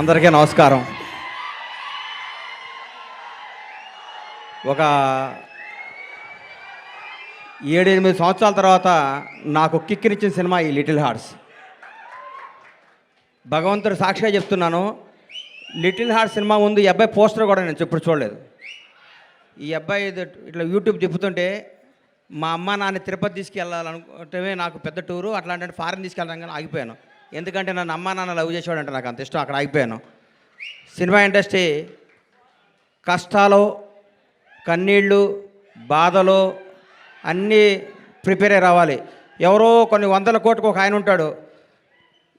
అందరికీ నమస్కారం. ఒక ఏడెనిమిది సంవత్సరాల తర్వాత నాకు కిక్కినిచ్చిన సినిమా ఈ లిటిల్ హార్ట్స్ భగవంతుడు సాక్షిగా చెప్తున్నాను లిటిల్ హార్ట్ సినిమా ముందు ఈ అబ్బాయి పోస్టర్ కూడా నేను ఇప్పుడు చూడలేదు. ఈ అబ్బాయి ఇట్లా యూట్యూబ్ చెప్తుంటే మా అమ్మ నాన్న తిరుపతి తీసుకెళ్ళాలనుకుంటే నాకు పెద్ద టూరు అట్లాంటి ఫారెన్ తీసుకెళ్ళడం కానీ ఆగిపోయాను. ఎందుకంటే నన్ను అమ్మా నాన్న లవ్ చేసేవాడంటే నాకు అంత ఇష్టం అక్కడ ఆగిపోయాను. సినిమా ఇండస్ట్రీ కష్టాలు కన్నీళ్ళు బాధలు అన్నీ ప్రిపేర్ అయి రావాలి. ఎవరో కొన్ని వందల కోట్లకు ఒక ఆయన ఉంటాడు.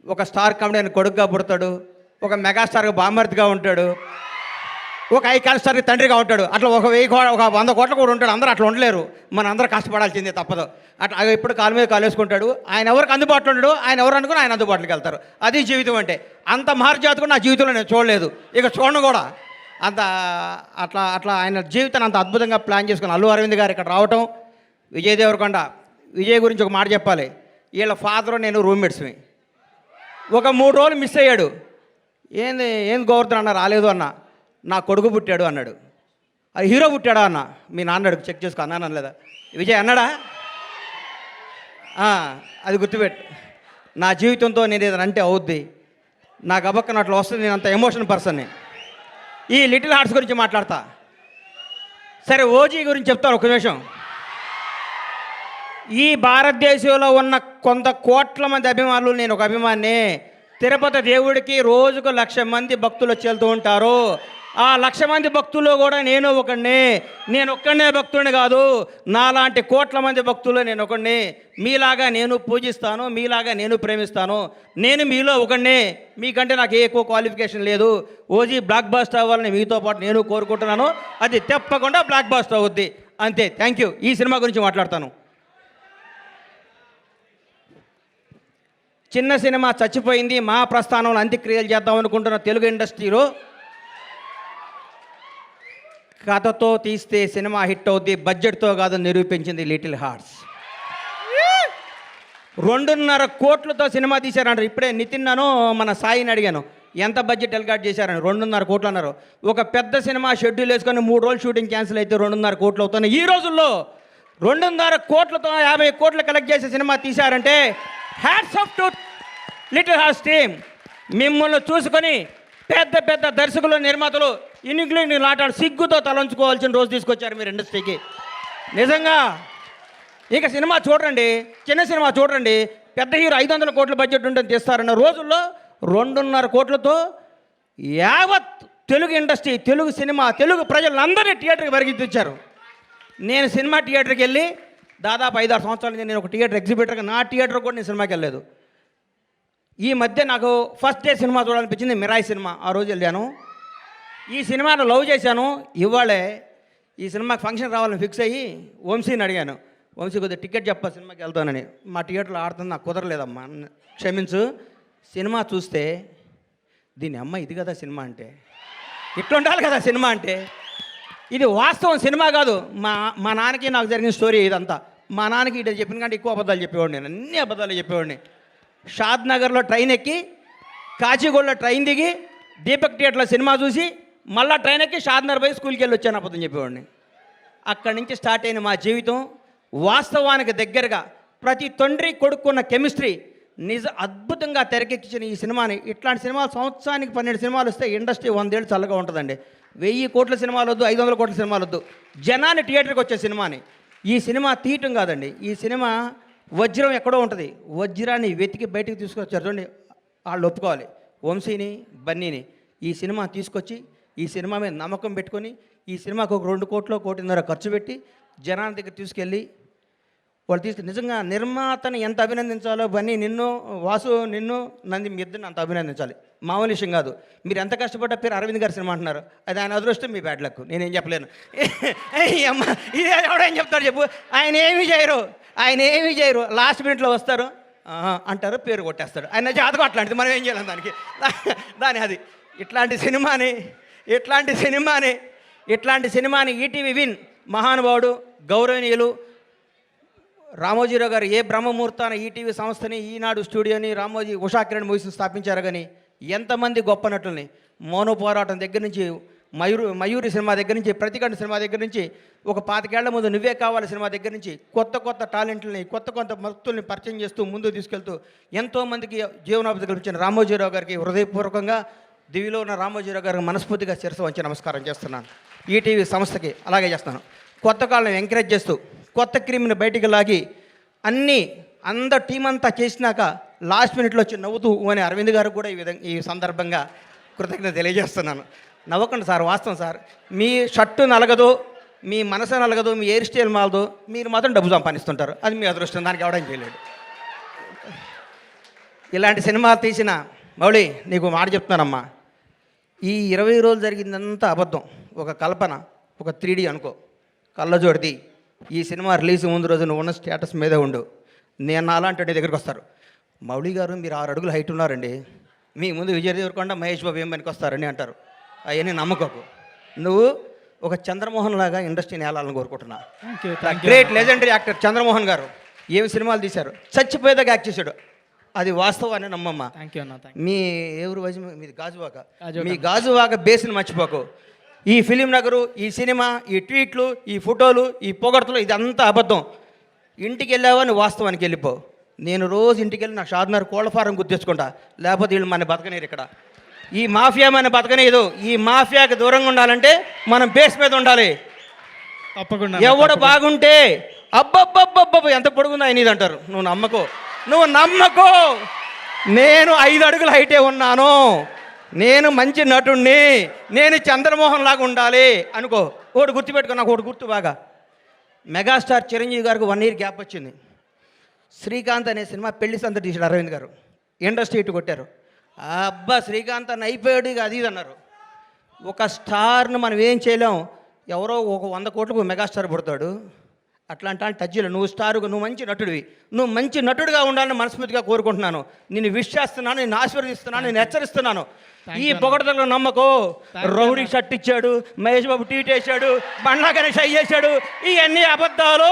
ఒక స్టార్ కామెడీ కొడుకుగా పుడతాడు. ఒక మెగాస్టార్గా బామర్తిగా ఉంటాడు. ఒక ఐకాన్స్టర్కి తండ్రిగా ఉంటాడు. అట్లా ఒక వెయ్యి కోట ఒక వంద కోట్ల కూడా ఉంటాడు. అందరూ అట్లా ఉండలేరు. మన అందరూ కష్టపడాల్సిందే తప్పదు. అట్లా ఎప్పుడు కాలు మీద కాలు వేసుకుంటాడు. ఆయన ఎవరికి అందుబాటులో ఉండడు ఆయన ఎవరు అనుకుని ఆయన అందుబాటులోకి వెళ్తారు. అది జీవితం అంటే. అంత మహర్జాతకు నా జీవితంలో నేను చూడలేదు. ఇక చూడను కూడా. అంత అట్లా అట్లా ఆయన జీవితాన్ని అంత అద్భుతంగా ప్లాన్ చేసుకుని అల్లు అరవింద్ గారు ఇక్కడ రావటం విజయ్ దేవరకొండ విజయ్ గురించి ఒక మాట చెప్పాలి. వీళ్ళ ఫాదరు నేను రూమ్మేట్స్మి ఒక మూడు రోజులు మిస్ అయ్యాడు. ఏంది ఏం గోవర్ధన్ అన్న రాలేదు అన్న. నా కొడుకు పుట్టాడు అన్నాడు. అది హీరో పుట్టాడా అన్న? మీ నాన్నడు చెక్ చేసుకో అన్నాను అనలేదా? విజయ్ అన్నాడా? అది గుర్తుపెట్టు నా జీవితంతో నేను ఏదైనా అంటే అవుద్ది. నాకు అబక్కన అట్లా వస్తుంది నేను అంత ఎమోషన్ పర్సన్ని ఈ లిటిల్ హార్ట్స్ గురించి మాట్లాడతా. సరే ఓజీ గురించి చెప్తాను ఒక నిమిషం. ఈ భారతదేశంలో ఉన్న కొంత కోట్ల మంది అభిమానులు నేను ఒక అభిమాని తిరుపతి దేవుడికి రోజుకు లక్ష మంది భక్తులు వచ్చి వెళ్తూ ఉంటారు. ఆ లక్ష మంది భక్తుల్లో కూడా నేను ఒకడిని నేను ఒక్కడనే భక్తుడిని కాదు. నాలాంటి కోట్ల మంది భక్తులు నేను ఒకడిని మీలాగా నేను పూజిస్తాను మీలాగా నేను ప్రేమిస్తాను. నేను మీలో ఒకడిని మీకంటే నాకు ఏ ఎక్కువ క్వాలిఫికేషన్ లేదు. ఓజీ బ్లాక్ బాస్టర్ అవ్వాలని మీతో పాటు నేను కోరుకుంటున్నాను. అది తప్పకుండా బ్లాక్ బాస్టర్ అవుద్ది. అంతే. Thank you. ఈ సినిమా గురించి మాట్లాడతాను. చిన్న సినిమా చచ్చిపోయింది. మా ప్రస్థానంలో అంత్యక్రియలు చేద్దాం అనుకుంటున్న తెలుగు ఇండస్ట్రీలో కథతో తీస్తే సినిమా హిట్ అవుద్ది బడ్జెట్తో కాదు నిరూపించింది లిటిల్ హార్ట్స్ రెండున్నర కోట్లతో సినిమా తీశారంటారు. ఇప్పుడే నితిన్ నను మన సాయిని అడిగాను ఎంత బడ్జెట్ ఎల్గాట్ చేశారని. రెండున్నర కోట్లు అన్నారు. ఒక పెద్ద సినిమా షెడ్యూల్ వేసుకొని మూడు రోజులు షూటింగ్ క్యాన్సిల్ అయితే రెండున్నర కోట్లు అవుతున్నాయి. ఈ రోజుల్లో రెండున్నర కోట్లతో యాభై కోట్లు కలెక్ట్ చేసే cinema తీశారంటే hats off to Little Hearts team మిమ్మల్ని చూసుకొని పెద్ద పెద్ద దర్శకులు నిర్మాతలు ఇన్నింగ్లీంగ్ లాటాడు సిగ్గుతో తలంచుకోవాల్సిన రోజు తీసుకొచ్చారు మీరు ఇండస్ట్రీకి నిజంగా ఇక సినిమా చూడండి చిన్న సినిమా చూడండి పెద్ద హీరో ఐదు వందల కోట్ల బడ్జెట్ ఉంటుంది తీస్తారన్న రోజుల్లో రెండున్నర కోట్లతో యావత్ తెలుగు ఇండస్ట్రీ తెలుగు సినిమా తెలుగు ప్రజలందరినీ థియేటర్కి పరిగెత్తించారు నేను సినిమా థియేటర్కి వెళ్ళి దాదాపు ఐదారు సంవత్సరాల నుంచి నేను ఒక థియేటర్ ఎగ్జిబిటర్గా నా థియేటర్ కూడా నేను సినిమాకి వెళ్ళలేదు. ఈ మధ్య నాకు ఫస్ట్ డే సినిమా చూడాలనిపించింది మిరాయి సినిమా ఆ రోజు వెళ్ళాను. ఈ సినిమాను లవ్ చేశాను. ఇవాళే ఈ సినిమాకి ఫంక్షన్ రావాలని ఫిక్స్ అయ్యి వంశీని అడిగాను. వంశీ కొద్దిగా టికెట్ చెప్పా సినిమాకి వెళ్తానని. మా థియేటర్లో ఆడుతుంది నాకు కుదరలేదమ్మా క్షమించు. సినిమా చూస్తే దీని అమ్మ ఇది కదా సినిమా అంటే. ఇట్లా ఉండాలి కదా సినిమా అంటే. ఇది వాస్తవం సినిమా కాదు. మా మా నాన్నకి నాకు జరిగిన స్టోరీ ఇదంతా. మా నాన్నకి ఇటు చెప్పిన కంటే ఎక్కువ అబద్ధాలు చెప్పేవాడిని నేను అన్ని అబద్ధాలు చెప్పేవాడిని. షాద్ నగర్లో ట్రైన్ ఎక్కి కాచిగూడలో ట్రైన్ దిగి దీపక్ థియేటర్లో సినిమా చూసి మళ్ళీ ట్రైన్ ఎక్కి షాద్ నగర్ పోయి స్కూల్కి వెళ్ళి వచ్చాను అబద్ధం చెప్పేవాడిని. అక్కడి నుంచి స్టార్ట్ అయిన మా జీవితం వాస్తవానికి దగ్గరగా ప్రతి తండ్రి కొడుకున్న కెమిస్ట్రీ నిజ అద్భుతంగా తెరకెక్కించిన ఈ సినిమాని. ఇట్లాంటి సినిమాలు సంవత్సరానికి పన్నెండు సినిమాలు వస్తే ఇండస్ట్రీ వందేళ్ళు చల్లగా ఉంటుందండి. వెయ్యి కోట్ల సినిమాలు వద్దు ఐదు వందల కోట్ల సినిమాలు వద్దు. జనాన్ని థియేటర్కి వచ్చే సినిమాని. ఈ సినిమా తీయటం కాదండి. ఈ సినిమా వజ్రం ఎక్కడో ఉంటుంది. వజ్రాన్ని వెతికి బయటికి తీసుకొచ్చారు చూడండి. వాళ్ళు ఒప్పుకోవాలి. వంశీని బన్నీని ఈ సినిమా తీసుకొచ్చి ఈ సినిమా మీద నమ్మకం పెట్టుకొని ఈ సినిమాకు ఒక రెండు కోట్లు కోటిన్నర ఖర్చు పెట్టి జనాల దగ్గర తీసుకెళ్ళి వాళ్ళు తీసుకు నిజంగా నిర్మాతని ఎంత అభినందించాలో బన్నీ నిన్ను వాసు నిన్ను నంది మీ ఇద్దరిని అంత అభినందించాలి. మామూలు విషయం కాదు. మీరు ఎంత కష్టపడ్డ పేరు అరవింద్ గారి సినిమా అంటున్నారు. అది ఆయన అదృష్టం మీ బ్యాడ్ లక్. నేనేం చెప్పలేను. అమ్మ ఇది ఎవడేం చెప్తారు చెప్పు. ఆయన ఏమీ చేయరు. ఆయన ఏమీ చేయరు. లాస్ట్ మినిట్లో వస్తారు. అంటారు పేరు కొట్టేస్తాడు. ఆయన జాతకం అట్లాంటిది. మనం ఏం చేయలేం దానికి. దాని అది. ఇట్లాంటి సినిమాని ఇట్లాంటి సినిమాని ఇట్లాంటి సినిమాని ఈటీవీ విన్ మహానుభావుడు గౌరవనీయులు రామోజీరావు గారు ఏ బ్రహ్మముహూర్తాన ఈటీవీ సంస్థని ఈనాడు స్టూడియోని రామోజీ ఉషా కిరణ్ మూవీస్ని స్థాపించారు కానీ ఎంతమంది గొప్ప నటుల్ని మౌన పోరాటం దగ్గర నుంచి మయూరు మయూరి సినిమా దగ్గర నుంచి ప్రతికండ సినిమా దగ్గర నుంచి ఒక పాతికేళ్ళ ముందు నువ్వే కావాలి సినిమా దగ్గర నుంచి కొత్త కొత్త టాలెంట్లని కొత్త కొత్త మత్తుల్ని పరిచయం చేస్తూ ముందుకు తీసుకెళ్తూ ఎంతోమందికి జీవనోపాధి కల్పించిన రామోజీరావు గారికి హృదయపూర్వకంగా దివిలో ఉన్న రామోజీరావు గారికి మనస్ఫూర్తిగా శిరస వంచి నమస్కారం చేస్తున్నాను. ఈటీవీ సంస్థకి అలాగే చేస్తాను. కొత్త కాలం ఎంకరేజ్ చేస్తూ కొత్త క్రిమిని బయటికి లాగి అన్నీ అందరు టీం అంతా చేసినాక లాస్ట్ మినిట్లో వచ్చి నవ్వుతూ అని అరవింద్ గారు కూడా ఈ విధంగా ఈ సందర్భంగా కృతజ్ఞత తెలియజేస్తున్నాను. నవ్వకండి సార్ వాస్తవం సార్. మీ షర్టు నలగదు మీ మనసు నలగదు మీ హెయిర్ స్టైల్ మాలదు మీరు మాత్రం డబ్బు సంపాదిస్తుంటారు. అది మీ అదృష్టం దానికి ఎవడం చేయలేడు. ఇలాంటి సినిమాలు తీసిన మౌళి నీకు మాట చెప్తున్నానమ్మా. ఈ ఇరవై రోజులు జరిగిందంతా అబద్ధం. ఒక కల్పన ఒక త్రీ అనుకో. కళ్ళజోడిది. ఈ సినిమా రిలీజ్ ముందు రోజు నువ్వు ఉన్న స్టేటస్ మీదే ఉండు. నేను అలాంటి దగ్గరికి వస్తారు. మౌళి గారు మీరు ఆరు అడుగులు హైట్ ఉన్నారండి. మీ ముందు విజయ్ దేవరకొండ మహేష్ బాబు ఏం పనికి వస్తారని అంటారు. అవన్నీ నమ్మకోకు నువ్వు ఒక చంద్రమోహన్ లాగా ఇండస్ట్రీని ఏలాలని కోరుకుంటున్నా. గ్రేట్ లెజెండరీ యాక్టర్ చంద్రమోహన్ గారు ఏమి సినిమాలు తీశారు? చచ్చిపోయేదాకా యాక్ట్ చేశాడు. అది వాస్తవాన్ని నమ్మమ్మ. మీ ఎవరు వయసు మీది గాజువాక. గాజువాక. మీ గాజువాక బేస్ని మర్చిపోకు. ఈ ఫిలిం నగరు ఈ సినిమా ఈ ట్వీట్లు ఈ ఫోటోలు ఈ పొగడ్తలు ఇదంతా అబద్ధం. ఇంటికి వెళ్ళావని వాస్తవానికి వెళ్ళిపో. నేను రోజు ఇంటికి వెళ్ళి నా షాద్నర్ కోళ్ళ ఫారం గుర్తించుకుంటా. లేకపోతే వీళ్ళు మన బతకనేరు ఇక్కడ. ఈ మాఫియా మన బతకనేదు. ఈ మాఫియాకి దూరంగా ఉండాలంటే మనం బేస్ మీద ఉండాలి. తప్పకుండా ఎవడు బాగుంటే అబ్బబ్బబ్బబ్బబ్బ ఎంత పొడుగుందా నీది అంటారు. నువ్వు నమ్మకో. నువ్వు నమ్మకో. నేను ఐదు అడుగుల హైటే ఉన్నాను. నేను మంచి నటుణ్ణి నేను చంద్రమోహన్ లాగా ఉండాలి అనుకో. ఒకటి గుర్తుపెట్టుకో నాకు ఒకటి గుర్తు బాగా. మెగాస్టార్ చిరంజీవి గారికి వన్ ఇయర్ గ్యాప్ వచ్చింది. శ్రీకాంత్ అనే సినిమా పెళ్ళి సంత తీసాడు అరవింద్ గారు. ఇండస్ట్రీ ఇటు కొట్టారు. అబ్బా శ్రీకాంత్ అని అయిపోయాడు ఇక అది ఇది అన్నారు. ఒక స్టార్ను మనం ఏం చేయలేం. ఎవరో ఒక వంద కోట్లకు మెగాస్టార్ పుడతాడు. అట్లాంటి వాళ్ళు టచ్ చేయలేవు. నువ్వు స్టారుగా నువ్వు మంచి నటుడివి. నువ్వు మంచి నటుడిగా ఉండాలని మనస్ఫూర్తిగా కోరుకుంటున్నాను. నిన్ను విష్ చేస్తున్నాను నేను ఆశీర్వదిస్తున్నాను నేను హెచ్చరిస్తున్నాను. ఈ పొగడతలో నమ్మకో. రౌడీ షర్ట్ ఇచ్చాడు మహేష్ బాబు ట్వీట్ వేసాడు బండ్లా గణేష్ అయ్యేసాడు ఇవన్నీ అబద్ధాలు.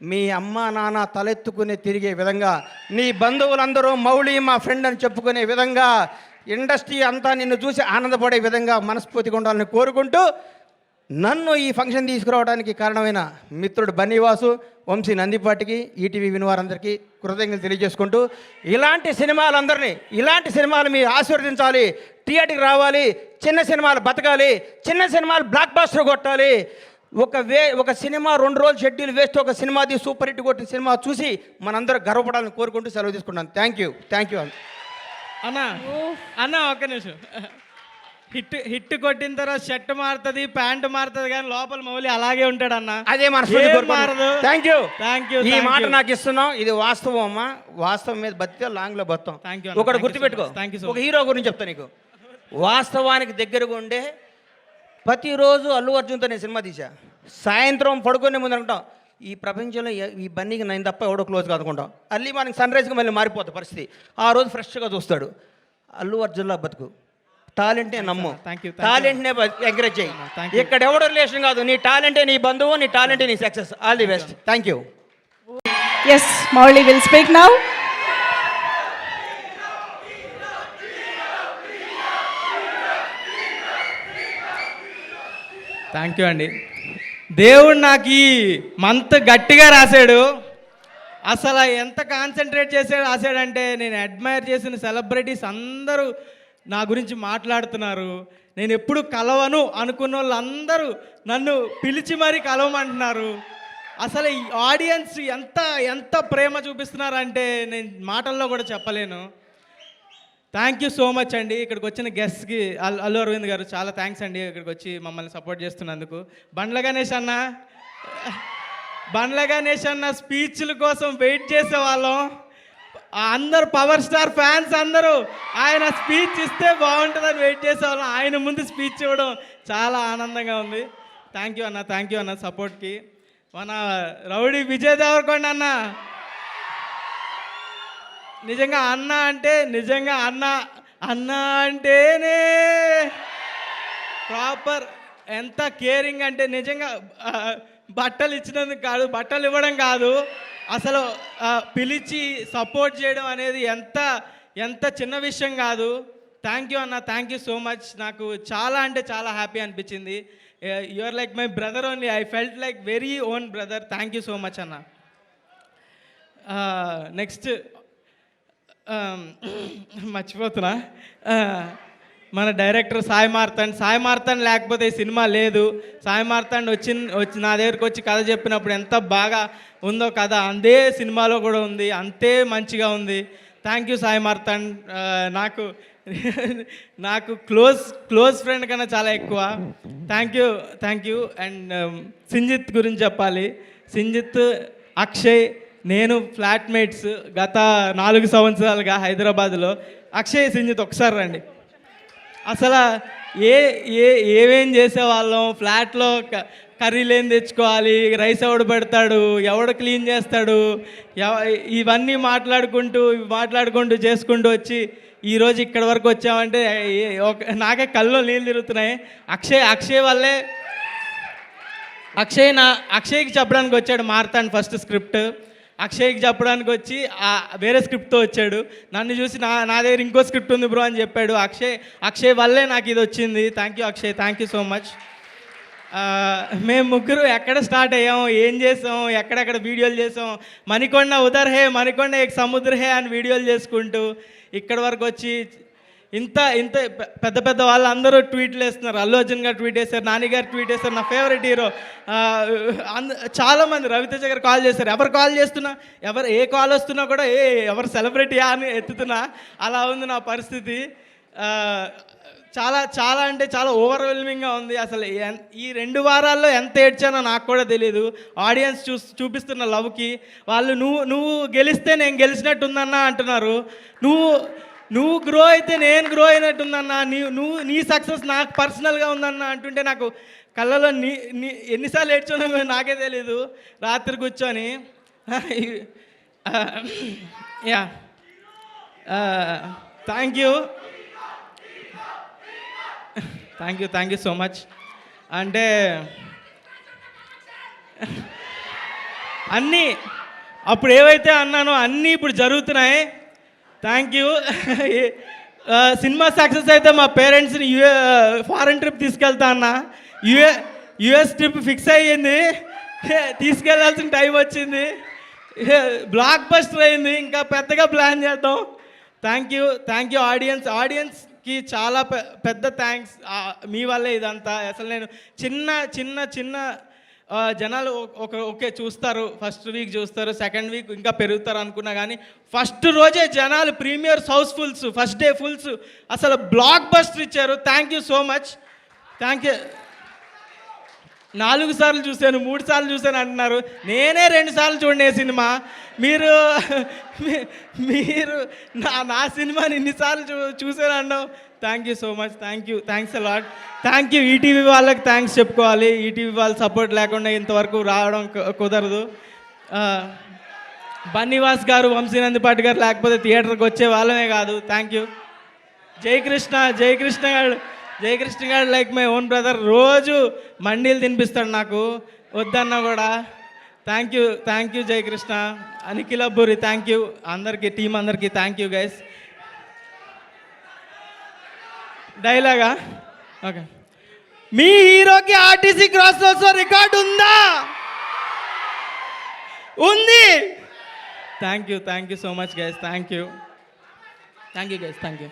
మీ అమ్మ నాన్న తలెత్తుకుని తిరిగే విధంగా నీ బంధువులందరూ మౌళి మా ఫ్రెండ్ అని చెప్పుకునే విధంగా ఇండస్ట్రీ అంతా నిన్ను చూసి ఆనందపడే విధంగా మనస్ఫూర్తిగా ఉండాలని కోరుకుంటూ నన్ను ఈ ఫంక్షన్ తీసుకురావడానికి కారణమైన మిత్రుడు బన్నీవాసు వంశీ నందిపాటికి ఈటీవీ వినివారందరికీ కృతజ్ఞతలు తెలియజేసుకుంటూ ఇలాంటి సినిమాలందరినీ ఇలాంటి సినిమాలు మీరు ఆశీర్వదించాలి థియేటర్కి రావాలి చిన్న సినిమాలు బతకాలి చిన్న సినిమాలు బ్లాక్ బాస్టర్ కొట్టాలి ఒక వే ఒక సినిమా రెండు రోజులు షెడ్యూల్ వేస్ట్ ఒక సినిమా తీసి సూపర్ హిట్ కొట్టిన సినిమా చూసి మనందరం గర్వపడాలని కోరుకుంటూ సెలవు తీసుకుంటాను. థ్యాంక్ యూ థ్యాంక్ యూ అన్న అన్న ఒక్క నిమిషం. హిట్ హిట్ కొట్టిన తర్వాత షర్ట్ మారుతుంది ప్యాంట్ మారుతుంది కానీ లోపల మౌలి అలాగే ఉంటాడు అన్న. అదే మారదు. థ్యాంక్ యూ థ్యాంక్ యూ ఈ థ్యాంక్ మాట యూ. నాకు ఇస్తున్నాం ఇది వాస్తవం అమ్మా. వాస్తవం మీద బతికే లాంగ్లో బతాం you అన్న. ఒకటి గుర్తుపెట్టుకో. you so ఒక హీరో గురించి చెప్తా నీకు. వాస్తవానికి దగ్గరగా ఉండే ప్రతిరోజు అల్లు అర్జున్తో నేను సినిమా తీసా సాయంత్రం పడుకునే ముందు అనుకుంటాం ఈ ప్రపంచంలో ఈ బన్నీకి నేను తప్ప ఎవడో క్లోజ్ కాదుకుంటాం అల్లి మనకి సన్ రైజ్కి మళ్ళీ మారిపోతుంది పరిస్థితి. ఆ రోజు ఫ్రెష్గా చూస్తాడు. అల్లు అర్జున్లా బతుకు. టాలెంటే నమ్ము. టాలెంట్నే ఎంకరేజ్ చేయి. ఇక్కడ ఎవడో రిలేషన్ కాదు నీ టాలెంటే నీ బంధువు నీ టాలెంటే నీ success. All the best. Thank you Yes, Morley will speak now. Thank you అండి. దేవుడు నాకు ఈ మంత్ గట్టిగా రాశాడు. అసలు ఎంత కాన్సన్ట్రేట్ చేసాడు రాశాడంటే నేను అడ్మైర్ చేసిన సెలబ్రిటీస్ అందరూ నా గురించి మాట్లాడుతున్నారు. నేను ఎప్పుడు కలవను అనుకున్న వాళ్ళందరూ నన్ను పిలిచి మరీ కలవమంటున్నారు. అసలు ఈ ఆడియన్స్ ఎంత ఎంత ప్రేమ చూపిస్తున్నారంటే నేను మాటల్లో కూడా చెప్పలేను. థ్యాంక్ యూ సో మచ్ అండి. ఇక్కడికి వచ్చిన గెస్ట్కి అల్లు అరవింద్ గారు చాలా థ్యాంక్స్ అండి ఇక్కడికి వచ్చి మమ్మల్ని సపోర్ట్ చేస్తున్నందుకు. బండ్ల గణేష్ అన్న బండ్ల గణేష్ అన్న స్పీచ్ల కోసం వెయిట్ చేసేవాళ్ళం. ఆ అందరు పవర్ స్టార్ ఫ్యాన్స్ అందరూ ఆయన స్పీచ్ ఇస్తే బాగుంటుందని వెయిట్ చేసేవాళ్ళం. ఆయన ముందు స్పీచ్ ఇవ్వడం చాలా ఆనందంగా ఉంది. థ్యాంక్ యూ అన్న థ్యాంక్ యూ అన్న సపోర్ట్కి మన రౌడీ విజయ్ దేవరకొండ అన్న నిజంగా అన్న అంటే నిజంగా అన్న. అన్న అంటేనే ప్రాపర్. ఎంత కేరింగ్ అంటే నిజంగా బట్టలు ఇచ్చినందుకు కాదు బట్టలు ఇవ్వడం కాదు. అసలు పిలిచి సపోర్ట్ చేయడం అనేది ఎంత ఎంత చిన్న విషయం కాదు. థ్యాంక్ యూ అన్న థ్యాంక్ యూ సో మచ్. నాకు చాలా అంటే చాలా హ్యాపీ అనిపించింది. Your like my brother only I felt like very own brother thank you so much అన్న. నెక్స్ట్ మర్చిపోతున్నా. మన డైరెక్టర్ సాయి మార్తాండ్. సాయి మార్తాండ్ లేకపోతే ఈ సినిమా లేదు. సాయి మార్తాండ్ వచ్చి వచ్చి నా దగ్గరికి వచ్చి కథ చెప్పినప్పుడు ఎంత బాగా ఉందో కథ అందే సినిమాలో కూడా ఉంది. అంతే మంచిగా ఉంది. Thank you Sai Marthand. నాకు నాకు క్లోజ్ క్లోజ్ ఫ్రెండ్ కన్నా చాలా ఎక్కువ. Thank you thank you and Sinjith గురించి చెప్పాలి. సింజిత్ అక్షయ్ నేను ఫ్లాట్మేట్స్ గత నాలుగు సంవత్సరాలుగా హైదరాబాద్లో అక్షయ్ సింజిత్ ఒకసారి రండి. అసలు ఏ ఏ ఏమేం చేసేవాళ్ళం? ఫ్లాట్లో క- కర్రీలు ఏం తెచ్చుకోవాలి? రైస్ ఎవడు పెడతాడు? ఎవడు క్లీన్ చేస్తాడు? ఇవన్నీ మాట్లాడుకుంటూ మాట్లాడుకుంటూ చేసుకుంటూ వచ్చి ఈరోజు ఇక్కడి వరకు వచ్చామంటే ఒక నాకే కళ్ళు నీళ్ళు తిరుగుతున్నాయి. అక్షయ్ అక్షయ్ వల్లే అక్షయ్ నా అక్షయ్కి చెప్పడానికి వచ్చాడు మారుతాను ఫస్ట్ స్క్రిప్ట్. అక్షయ్కి చెప్పడానికి వచ్చి వేరే స్క్రిప్ట్తో వచ్చాడు. నన్ను చూసి నా నా దగ్గర ఇంకో స్క్రిప్ట్ ఉంది బ్రో అని చెప్పాడు. అక్షయ్ అక్షయ్ వల్లే నాకు ఇది వచ్చింది. Thank you Akshay. Thank you so much మేము ముగ్గురు ఎక్కడ స్టార్ట్ అయ్యాం? ఏం చేసాం? ఎక్కడెక్కడ వీడియోలు చేసాం? మణికొండ ఉదర్ హే మణికొండ ఏక్ సముద్ర హే అని వీడియోలు చేసుకుంటూ ఇక్కడి వరకు వచ్చి ఇంత ఇంత పెద్ద పెద్ద వాళ్ళందరూ ట్వీట్లు వేస్తున్నారు. అల్లు అర్జున్ గారు ట్వీట్ వేశారు నాని గారు ట్వీట్ వేశారు నా ఫేవరెట్ హీరో అంద చాలామంది రవితేజ గారు కాల్ చేశారు. ఎవరు కాల్ చేస్తున్నా ఎవరు ఏ కాల్ వస్తున్నా కూడా ఏ ఎవరు సెలబ్రిటీయా అని ఎత్తుతున్నా. అలా ఉంది నా పరిస్థితి. చాలా చాలా అంటే చాలా ఓవర్వెల్మింగ్గా ఉంది. అసలు ఎన్- ఈ రెండు వారాల్లో ఎంత ఏడ్చానో నాకు కూడా తెలియదు ఆడియన్స్ చూ చూపిస్తున్న లవ్కి వాళ్ళు నువ్వు నువ్వు గెలిస్తే నేను గెలిచినట్టుందన్నా అంటున్నారు. నువ్వు నువ్వు గ్రో అయితే నేను గ్రో అయినట్టుందన్నా నీ నువ్వు నీ సక్సెస్ నాకు పర్సనల్గా ఉందన్న అంటుంటే నాకు కళ్ళలో నీ నీ ఎన్నిసార్లు ఏడ్చున్నా నాకే తెలీదు. రాత్రి కూర్చొని yeah thank you thank you thank you so much అంటే అన్నీ అప్పుడు ఏవైతే అన్నానో అన్నీ ఇప్పుడు జరుగుతున్నాయి. థ్యాంక్ యూ సినిమా సక్సెస్ అయితే మా పేరెంట్స్ని యూఏ ఫారెన్ ట్రిప్ తీసుకెళ్తా అన్న. యుఏ యుఎస్ ట్రిప్ ఫిక్స్ అయ్యింది. తీసుకెళ్ళాల్సిన టైం వచ్చింది. బ్లాక్ బస్టర్ అయింది. ఇంకా పెద్దగా ప్లాన్ చేద్దాం. Thank you thank you audience ఆడియన్స్కి చాలా పెద్ద థ్యాంక్స్ మీ వల్లే ఇదంతా. అసలు నేను చిన్న చిన్న చిన్న జనాలు ఒక- ఒకే ఓకే చూస్తారు. ఫస్ట్ వీక్ చూస్తారు. సెకండ్ వీక్ ఇంకా పెరుగుతారు అనుకున్నా కానీ ఫస్ట్ రోజే జనాలు premieres housefulls first day fulls అసలు బ్లాక్ బస్టర్ ఇచ్చారు. Thank you so much thank you నాలుగు సార్లు చూశాను మూడు సార్లు చూశాను అంటున్నారు. నేనే రెండు సార్లు చూడండి సినిమా. మీరు మీరు నా నా సినిమాని ఇన్నిసార్లు చూ చూశాను అన్నావు. Thank you so much thank you thanks a lot thank you ETV వాళ్ళకి థ్యాంక్స్ చెప్పుకోవాలి. ఈటీవీ వాళ్ళ సపోర్ట్ లేకుండా ఇంతవరకు రావడం కుదరదు. బన్నివాస్ బన్నీవాస్ గారు వంశీనందిపాటి గారు లేకపోతే థియేటర్కి వచ్చే వాళ్ళమే కాదు. థ్యాంక్ యూ జై కృష్ణ జై కృష్ణ గారు జయకృష్ణ గారు లైక్ మై ఓన్ బ్రదర్ రోజు మండీలు తినిపిస్తాడు నాకు. వద్దన్నా కూడా. Thank you thank you Jayakrishna. అనిఖిల బురి థ్యాంక్ యూ అందరికీ టీం అందరికీ థ్యాంక్ యూ గైస్ డైలాగా ఓకే మీ హీరోకి ఆర్టీసీ క్రాస్ రోడ్స్ రికార్డు ఉందా? ఉంది. Thank you thank you so much guys thank you thank you guys thank you